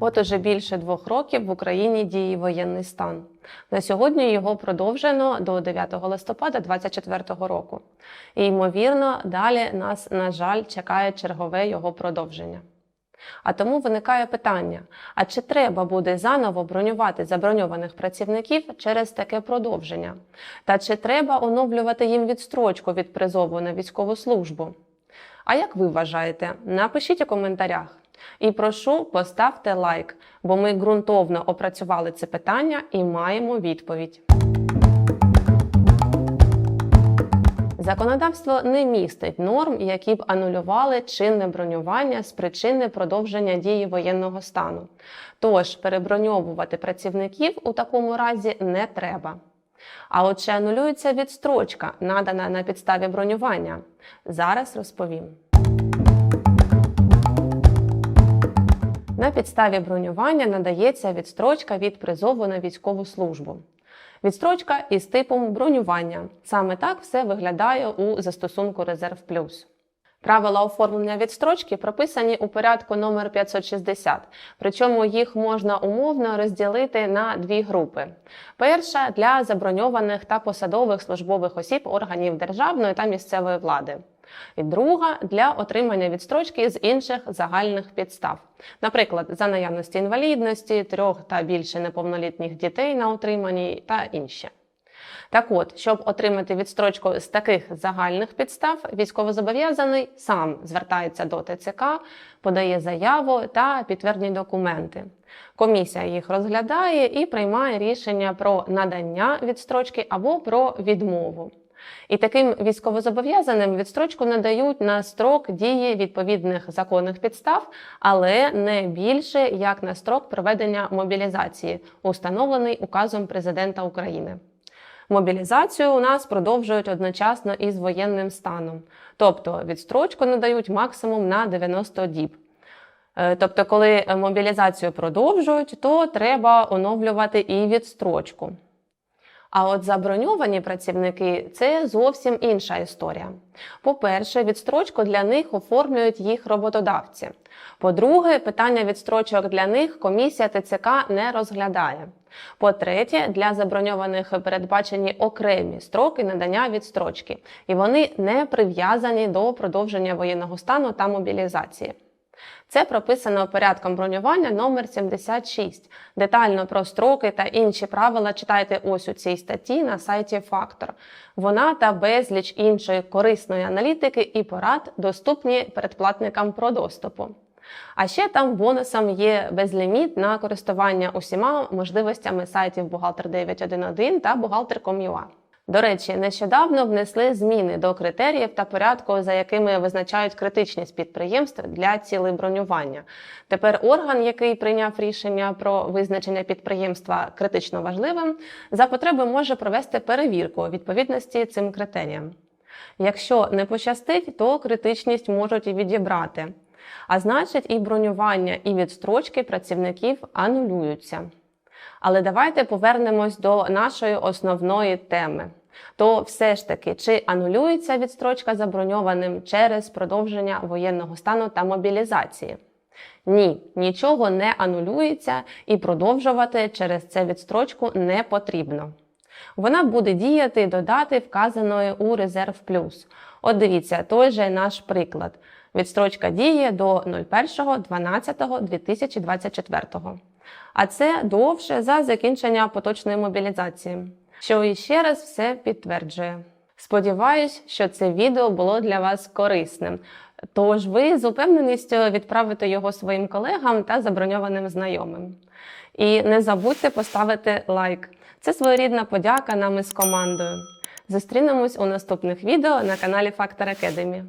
От уже більше двох років в Україні діє воєнний стан. На сьогодні його продовжено до 9 листопада 2024 року. І ймовірно, далі нас, на жаль, чекає чергове його продовження. А тому виникає питання: а чи треба буде заново бронювати заброньованих працівників через таке продовження? Та чи треба оновлювати їм відстрочку від призову на військову службу? А як ви вважаєте? Напишіть у коментарях. І прошу поставте лайк, бо ми ґрунтовно опрацювали це питання і маємо відповідь. Законодавство не містить норм, які б анулювали чинне бронювання з причини продовження дії воєнного стану. Тож переброньовувати працівників у такому разі не треба. А от чи анулюється відстрочка, надана на підставі бронювання? Зараз розповім. На підставі бронювання надається відстрочка від призову на військову службу. Відстрочка із типом бронювання. Саме так все виглядає у застосунку Резерв Плюс. Правила оформлення відстрочки прописані у порядку номер 560, причому їх можна умовно розділити на дві групи. Перша для заброньованих та посадових службових осіб органів державної та місцевої влади. І друга для отримання відстрочки з інших загальних підстав, наприклад, за наявності інвалідності, трьох та більше неповнолітніх дітей на утриманні та інші. Так от, щоб отримати відстрочку з таких загальних підстав, військовозобов'язаний сам звертається до ТЦК, подає заяву та підтвердні документи. Комісія їх розглядає і приймає рішення про надання відстрочки або про відмову. І таким військовозобов'язаним відстрочку надають на строк дії відповідних законних підстав, але не більше як на строк проведення мобілізації, установлений указом президента України. Мобілізацію у нас продовжують одночасно із воєнним станом, тобто відстрочку надають максимум на 90 діб. Е, Тобто, коли мобілізацію продовжують, то треба оновлювати і відстрочку. А от заброньовані працівники це зовсім інша історія. По-перше, відстрочку для них оформлюють їх роботодавці. По-друге, питання відстрочок для них комісія ТЦК не розглядає. По-третє, для заброньованих передбачені окремі строки надання відстрочки, і вони не прив'язані до продовження воєнного стану та мобілізації. Це прописано порядком бронювання номер 76. Детально про строки та інші правила читайте ось у цій статті на сайті Фактор. Вона та безліч іншої корисної аналітики і порад доступні передплатникам про доступу. А ще там бонусом є безліміт на користування усіма можливостями сайтів Бухгалтер 911 та Бухгалтер.com.ua. До речі, нещодавно внесли зміни до критеріїв та порядку, за якими визначають критичність підприємств для цілей бронювання. Тепер орган, який прийняв рішення про визначення підприємства критично важливим, за потреби може провести перевірку відповідності цим критеріям. Якщо не пощастить, то критичність можуть і відібрати. А значить, і бронювання, і відстрочки працівників анулюються. Але давайте повернемось до нашої основної теми. То все ж таки, чи анулюється відстрочка заброньованим через продовження воєнного стану та мобілізації? Ні, нічого не анулюється і продовжувати через це відстрочку не потрібно. Вона буде діяти до дати, вказаної у Резерв Плюс. От дивіться, той же наш приклад. Відстрочка діє до 01.12.2024. А це довше за закінчення поточної мобілізації, що іще раз все підтверджує. Сподіваюсь, що це відео було для вас корисним. Тож ви з упевненістю відправите його своїм колегам та заброньованим знайомим. І не забудьте поставити лайк. Це своєрідна подяка нам із командою. Зустрінемось у наступних відео на каналі Factor Academy.